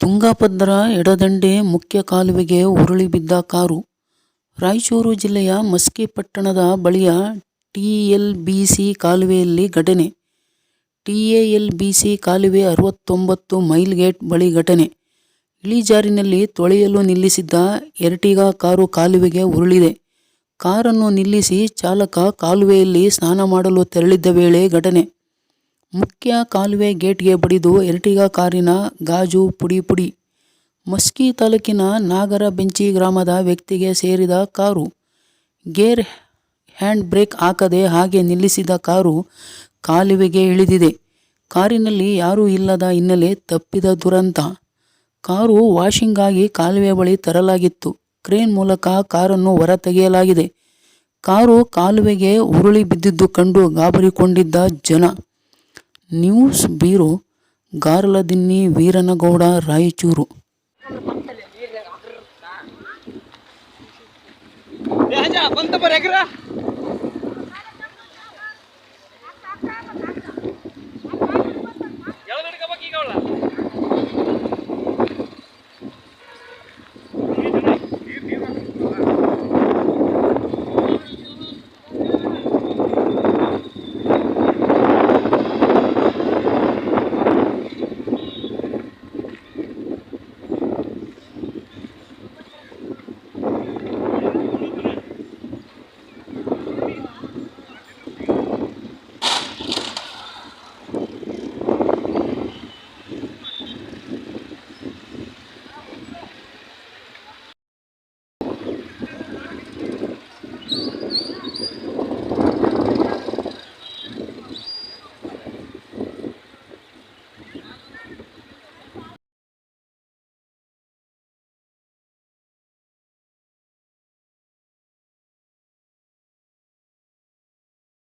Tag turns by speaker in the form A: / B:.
A: ತುಂಗಭದ್ರಾ ಎಡದಂಡೆ ಮುಖ್ಯ ಕಾಲುವೆಗೆ ಉರುಳಿ ಬಿದ್ದ ಕಾರು. ರಾಯಚೂರು ಜಿಲ್ಲೆಯ ಮಸ್ಕಿ ಪಟ್ಟಣದ ಬಳಿಯ ಟಿಎಲ್ಬಿಸಿ ಕಾಲುವೆಯಲ್ಲಿ ಘಟನೆ. ಟಿಎಎಲ್ಬಿಸಿ ಕಾಲುವೆ ಅರವತ್ತೊಂಬತ್ತು ಮೈಲ್ ಗೇಟ್ ಬಳಿ ಘಟನೆ. ಇಳಿಜಾರಿನಲ್ಲಿ ತೊಳೆಯಲು ನಿಲ್ಲಿಸಿದ್ದ ಎರ್ಟಿಗಾ ಕಾರು ಕಾಲುವೆಗೆ ಉರುಳಿದೆ. ಕಾರನ್ನು ನಿಲ್ಲಿಸಿ ಚಾಲಕ ಕಾಲುವೆಯಲ್ಲಿ ಸ್ನಾನ ಮಾಡಲು ತೆರಳಿದ್ದ ವೇಳೆ ಘಟನೆ. ಮುಖ್ಯ ಕಾಲುವೆ ಗೇಟ್ಗೆ ಬಡಿದು ಎರ್ಟಿಗಾ ಕಾರಿನ ಗಾಜು ಪುಡಿ ಪುಡಿ. ಮಸ್ಕಿ ತಾಲೂಕಿನ ನಾಗರ ಬೆಂಚಿ ಗ್ರಾಮದ ವ್ಯಕ್ತಿಗೆ ಸೇರಿದ ಕಾರು. ಗೇರ್ ಹ್ಯಾಂಡ್ ಬ್ರೇಕ್ ಹಾಕದೆ ಹಾಗೆ ನಿಲ್ಲಿಸಿದ ಕಾರು ಕಾಲುವೆಗೆ ಇಳಿದಿದೆ. ಕಾರಿನಲ್ಲಿ ಯಾರೂ ಇಲ್ಲದ ಹಿನ್ನೆಲೆ ತಪ್ಪಿದ ದುರಂತ. ಕಾರು ವಾಷಿಂಗ್ ಆಗಿ ಕಾಲುವೆ ಬಳಿ ತರಲಾಗಿತ್ತು. ಕ್ರೇನ್ ಮೂಲಕ ಕಾರನ್ನು ಹೊರತೆಗೆಯಲಾಗಿದೆ. ಕಾರು ಕಾಲುವೆಗೆ ಉರುಳಿ ಬಿದ್ದಿದ್ದು ಕಂಡು ಗಾಬರಿಕೊಂಡಿದ್ದ ಜನ. News bureau Garladinni Veeranagouda Raichur.
B: ಬರ